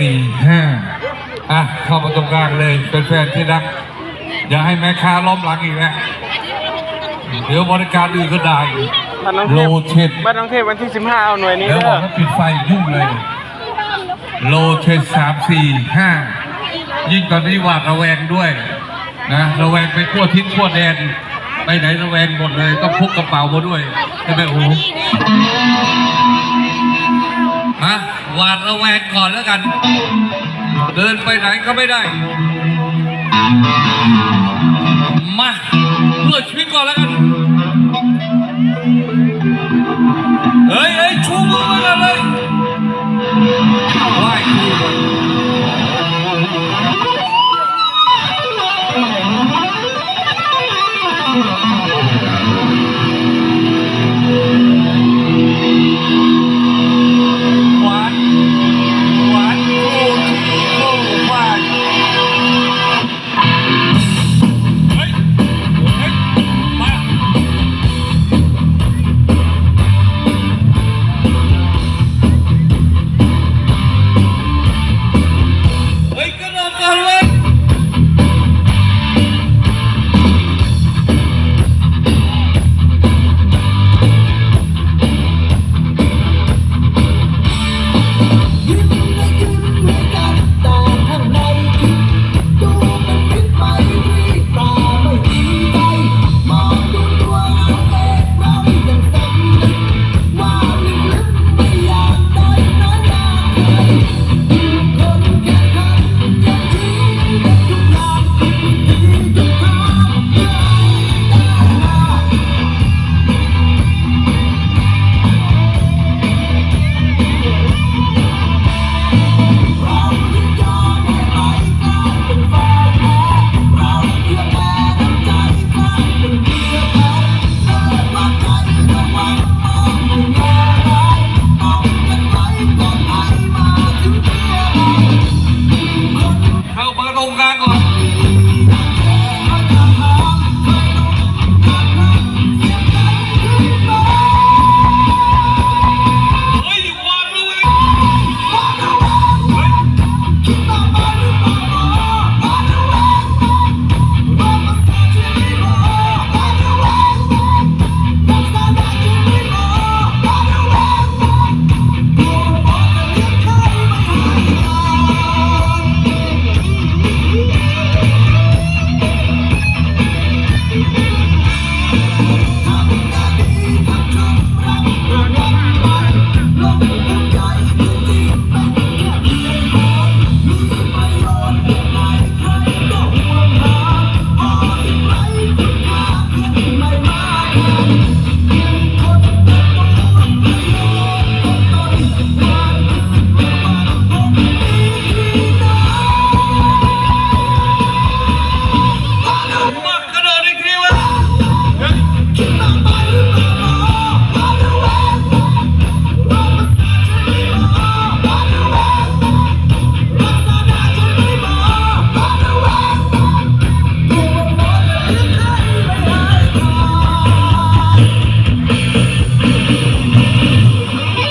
สี่ห้าอะเข้ามาตรงกลางเลยเป็นแฟนที่รัก อย่าให้แม่ค้าล้อมหลังอีกนะเดี๋ยวบริการอื่นก็ได้อีกบ้านน้องโลเทพเทสบ้านน้องเทพวันที่15เอาหน่วยนี้แล้วเด้บอกอว่าปิดไฟยุ่งเลย โลเทสสามสี่ห้ายิ่งตอนนี้หวาดระแวงด้วยนะระแวงไปทั่วทิศทั่วแดน ไปไหนระแวงหมดเลยต้องพกกระเป๋ามาด้วยใช่ไหมโอ้โห ฮะหวาดระแวงก่อนแล้วกัน เดินไปไหนก็ไม่ได้ มาเพื่อชีวิตก่อนแล้วกัน Thank you. Thank you.